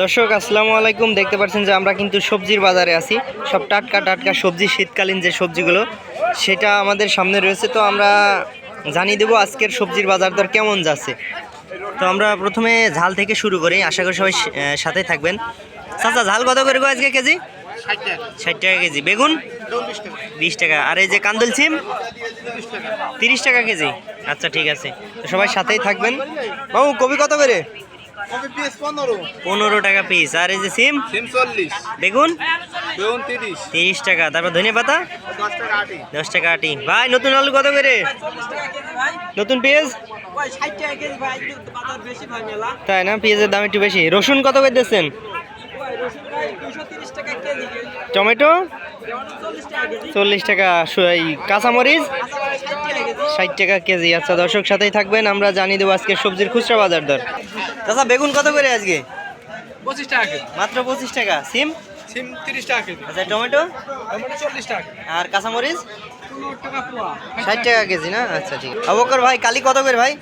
দর্শক, আসসালামু আলাইকুম। দেখতে পাচ্ছেন যে আমরা কিন্তু সবজির বাজারে আছি। সব টাটকা টাটকা সবজি, শীতকালীন যে সবজিগুলো, সেটা আমাদের সামনে রয়েছে। তো আমরা জানিয়ে দেবো আজকের সবজির বাজার দর কেমন যাচ্ছে। তো আমরা প্রথমে ঝাল থেকে শুরু করি। আশা করি সবাই সাথে থাকবেন। চাচা, ঝাল কত করে আজকে কেজি? ষাট টাকা কেজি। বেগুন? বিশ টাকা। আর এই যে কান্দুল সিম তিরিশ টাকা কেজি। আচ্ছা ঠিক আছে। সবাই সাথেই থাকবেন। বাবু কবি কত করে? পনেরো। টাকা পিস আর এই যে সিম সিম চল্লিশ। বেগুন? বেগুন তিরিশ। তিরিশ টাকা। তারপর ধনে পাতা? দশ টাকা আটি। ভাই নতুন আলু কত করে? নতুন পেঁয়াজ? তাই না? পেঁয়াজের দাম একটু বেশি। রসুন কত করে দিচ্ছেন? টমেটো? চল্লিশ টাকা। এই কাঁচামরিচ? ষাট টাকা কেজি। আচ্ছা দর্শক সাথেই থাকবেন আমরা জানিয়ে দেবো আজকে সবজির খুচরা বাজার দর। আচ্ছা বেগুন কত করে আজকে? পঁচিশ টাকা মাত্র পঁচিশ টাকা। সিম? সিম তিরিশ টাকা কেজি। আচ্ছা টমেটো? টমেটো চল্লিশ টাকা আর কাঁচামরিচ? পনেরো টাকা পোয়া। ষাট টাকা কেজি না? আচ্ছা ঠিক। অবকর ভাই কালি কত করে ভাই?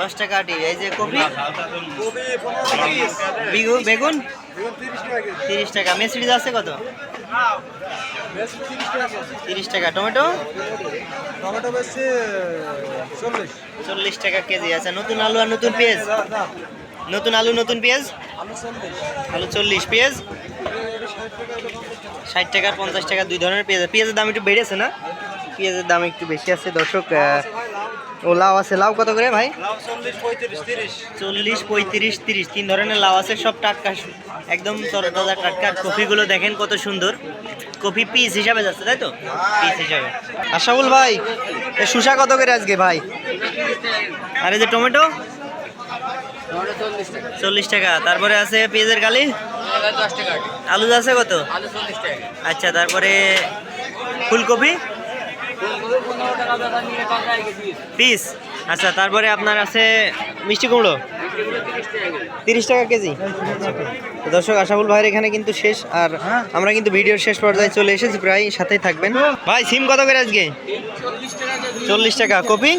দশ টাকা আটি। এই যে কপি? বেগুন বেগুন? তিরিশ টাকা মেসিডিজ আছে কত? তিরিশ টাকা। টমেটো? টমেটো বেশি চল্লিশ। চল্লিশ টাকা কেজি। আচ্ছা নতুন আলু আর নতুন পেঁয়াজ? নতুন আলু নতুন পেঁয়াজ? আলু চল্লিশ। পেঁয়াজ? ষাট টাকা পঞ্চাশ টাকা দুই ধরনের পেঁয়াজ। পেঁয়াজের দাম একটু বেড়েছে না? পেঁয়াজের দাম একটু বেশি আছে। দর্শক ও লাউ আছে। লাউ কত করে ভাই? চল্লিশ পঁয়ত্রিশ তিরিশ। তিন ধরনের লাউ আছে। সব টাটকা একদম তরতাজা টাটকা। আর কফিগুলো দেখেন কত সুন্দর। কফি পিস হিসাবে যাচ্ছে তাই তো? পিস হিসাবে। আশাবুল ভাই এ শুষা কত করে আজকে ভাই? আর এই যে টমেটো? চল্লিশ টাকা। তারপরে আছে পেঁয়াজের কালি? আলু আছে কত? আলু চল্লিশ টাকা। আচ্ছা তারপরে ফুলকপি? পিস আচ্ছা তারপরে আপনার আছে মিষ্টি কুমড়ো? তিরিশ টাকা কেজি। দর্শক, আশাফুল ভাইয়ের এখানে কিন্তু শেষ, আর আমরা কিন্তু ভিডিওর শেষ পর্যায়ে চলে এসেছি, প্রায় সাথেই থাকবেন। ভাই, সিম কত করে আজকে? চল্লিশ টাকা। কপি?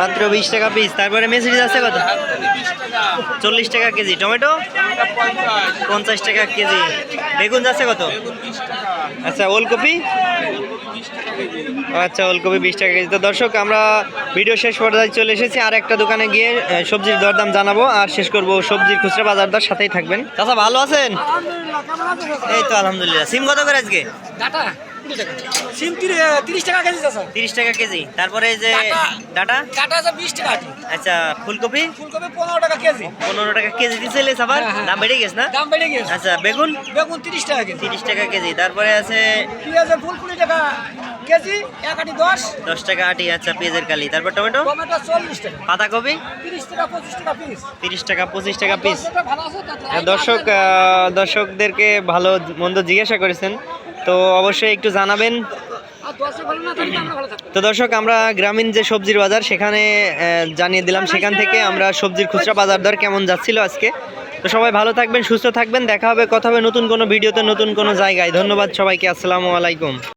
মাত্র বিশ টাকা পিস তারপরে মেসেজ আছে কত? চল্লিশ টাকা কেজি। টমেটো? পঞ্চাশ টাকা কেজি। বেগুন যাচ্ছে কত? বেগুন বিশ টাকা আচ্ছা ওলকপি? আচ্ছা ওলকপি বিশ টাকা কেজি। তো দর্শক আমরা ভিডিও শেষ পর্যায়ে চলে এসেছি। আর একটা দোকানে গিয়ে সবজির দরদাম জানাব। আর শেষ করব সবজির খুচরা বাজার দর। সাথেই থাকবেন। চাচা ভালো আছেন? এই তো আলহামদুলিল্লাহ। সিম কত করে আজকে? সিম তিরিশ টাকা কেজি তিরিশ টাকা কেজি। তারপরে এই যে ডাটা। ডাটা? ডাটা আছে বিশ টাকা আচ্ছা ফুলকপি? ফুলকপি পনেরো টাকা কেজি। পনেরো টাকা কেজি দিছিলে আবার? হ্যাঁ, হ্যাঁ। দাম বেড়ে গেছে না? দাম বেড়ে গেছে। আচ্ছা বেগুন? বেগুন তিরিশ টাকা কেজি। তিরিশ টাকা কেজি। তারপরে আছে পেঁয়াজে ফুল কুড়ি টাকা কেজি এক আটি দশ। দশ টাকা আটি আচ্ছা পেঁয়াজের কালি। তারপর টমেটো? টমেটো চল্লিশ টাকা। পাতাকপি তিরিশ টাকা পঁচিশ টাকা পিস তিরিশ টাকা পঁচিশ টাকা পিস? দর্শক দর্শকদেরকে ভালো মন্দ জিজ্ঞাসা করেছেন। তো অবশ্যই একটু জানাবেন। তো দর্শক, আমরা গ্রামীণ যে সবজির বাজার, সেখানে জানিয়ে দিলাম, সেখান থেকে আমরা সবজির খুচরা বাজার দর কেমন যাচ্ছিল আজকে। তো সবাই ভালো থাকবেন, সুস্থ থাকবেন, দেখা হবে, কথা হবে নতুন কোনো ভিডিওতে, নতুন কোনো জায়গায়। ধন্যবাদ সবাইকে, আসসালামু আলাইকুম।